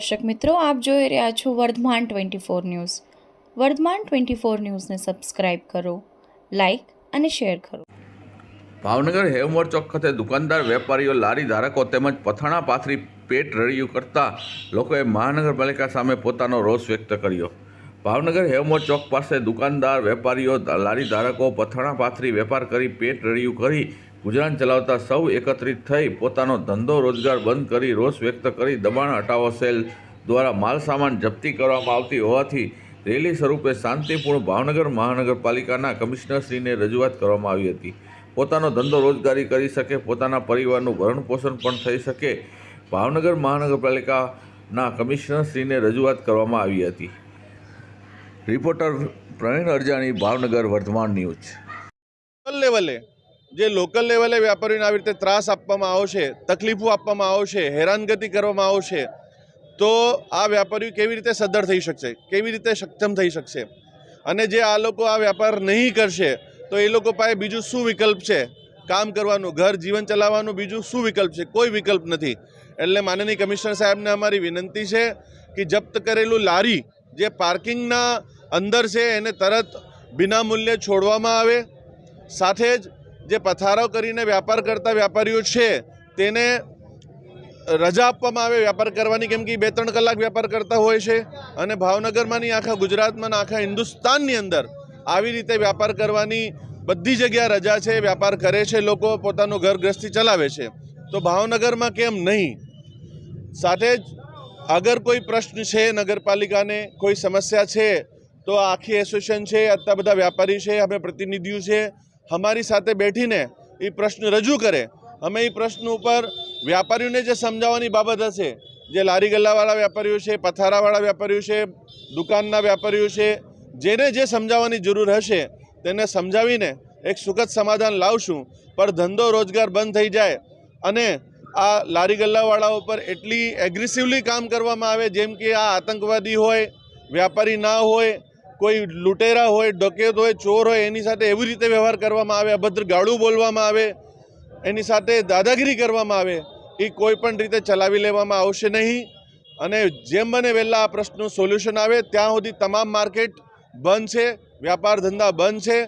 દર્શક મિત્રો, આપ જોઈ રહ્યા છો Vardhman twenty four news. Vardhman twenty four ન્યૂઝને સબસ્ક્રાઇબ કરો, લાઇક અને શેર કરો. ભાવનગર હેવમોર ચોક ખાતે દુકાનદાર વેપારીઓ લારી ધારકો તેમજ પથાણા પાથરી પેટ રળિયું કરતા લોકોએ મહાનગરપાલિકા સામે પોતાનો રોષ વ્યક્ત કર્યો. ભાવનગર હેવમોર ચોક પાસે દુકાનદાર વેપારીઓ લારી ધારકો પથાણા પાથરી વેપાર કરી પેટ રળિયું કરી ગુજરાન ચલાવતા સૌ એકત્રિત થઈ પોતાનો ધંધો રોજગાર બંધ કરી રોષ વ્યક્ત કરી દબાણ હટાવો સેલ દ્વારા માલ સામાન જપ્તી કરવામાં આવતી હોવાથી રેલી સ્વરૂપે શાંતિપૂર્ણ ભાવનગર મહાનગરપાલિકાના કમિશનરશ્રીને રજૂઆત કરવામાં આવી હતી. પોતાનો ધંધો રોજગારી કરી શકે, પોતાના પરિવારનું ભરણ પોષણ પણ થઈ શકે ભાવનગર મહાનગરપાલિકાના કમિશનરશ્રીને રજૂઆત કરવામાં આવી હતી. Reporter Praveen Arjani, Bhavnagar Vardhman news. ભલે લેવલે જે લોકલ લેવલે વેપારીઓને આવી રીતે ત્રાસ આપવામાં આવશે, તકલીફો આપવામાં આવશે, હેરાનગતિ કરવામાં આવશે, તો આ વેપારીઓ કેવી રીતે સદ્ધર થઈ શકશે, કેવી રીતે સક્ષમ થઈ શકશે? અને જે આ લોકો આ વેપાર નહીં કરશે, તો એ લોકો પાસે બીજું શું વિકલ્પ છે? કામ કરવાનું, ઘર જીવન ચલાવવાનું બીજું શું વિકલ્પ છે? કોઈ વિકલ્પ નથી. એટલે માનનીય કમિશનર સાહેબને અમારી વિનંતી છે કે જપ્ત કરેલું લારી જે પાર્કિંગના અંદર છે, એને તરત વિના મૂલ્યે છોડવામાં આવે. સાથે જ જે પથારો કરીને વ્યાપાર કરતા વેપારીઓ છે, તેને રજા આપવામાં આવે, વ્યાપાર કરવાની કેમ કે બે ત્રણ કલાક વ્યાપાર કરતા હોય છે અને ભાવનગરમાં નહીં, આખા ગુજરાતમાં આખા હિન્દુસ્તાનની અંદર આવી રીતે વ્યાપાર કરવાની બધી જગ્યા રજા છે, વ્યાપાર કરે છે, લોકો પોતાનું ઘર ગ્રસ્તી ચલાવે છે. તો ભાવનગરમાં કેમ નહીં? સાથે જ અગર કોઈ પ્રશ્ન છે, નગરપાલિકાને કોઈ સમસ્યા છે, તો આખી એસોસિએશન છે આટલા બધા વ્યાપારી છે અમે પ્રતિનિધિઓ છે અમારી સાથે બેઠીને એ પ્રશ્ન રજૂ કરે અમે એ પ્રશ્ન ઉપર વ્યાપારીઓને જે સમજાવવાની બાબત હશે જે લારી ગલ્લાવાળા વેપારીઓ છે પથારાવાળા વેપારીઓ છે દુકાનના વેપારીઓ છે જેને જે સમજાવવાની જરૂર હશે તેને સમજાવીને એક સુખદ સમાધાન લાવશું પણ ધંધો રોજગાર બંધ થઈ જાય અને આ લારી ગલ્લાવાળાઓ પર એટલી એગ્રેસિવલી કામ કરવામાં આવે જેમ કે આ આતંકવાદી હોય વ્યાપારી ના હોય કોઈ લૂંટેરા હોય, ડકેત હોય, ચોર હોય, એની સાથે એવી રીતે વ્યવહાર કરવામાં આવે, અભદ્ર ગાળું બોલવામાં આવે, એની સાથે દાદાગીરી કરવામાં આવે, એ કોઈ પણ રીતે ચલાવી લેવામાં આવશે નહીં. અને જેમ બને વહેલા આ પ્રશ્નનું સોલ્યુશન આવે, ત્યાં સુધી તમામ માર્કેટ બંધ છે, વ્યાપાર ધંધા બંધ છે.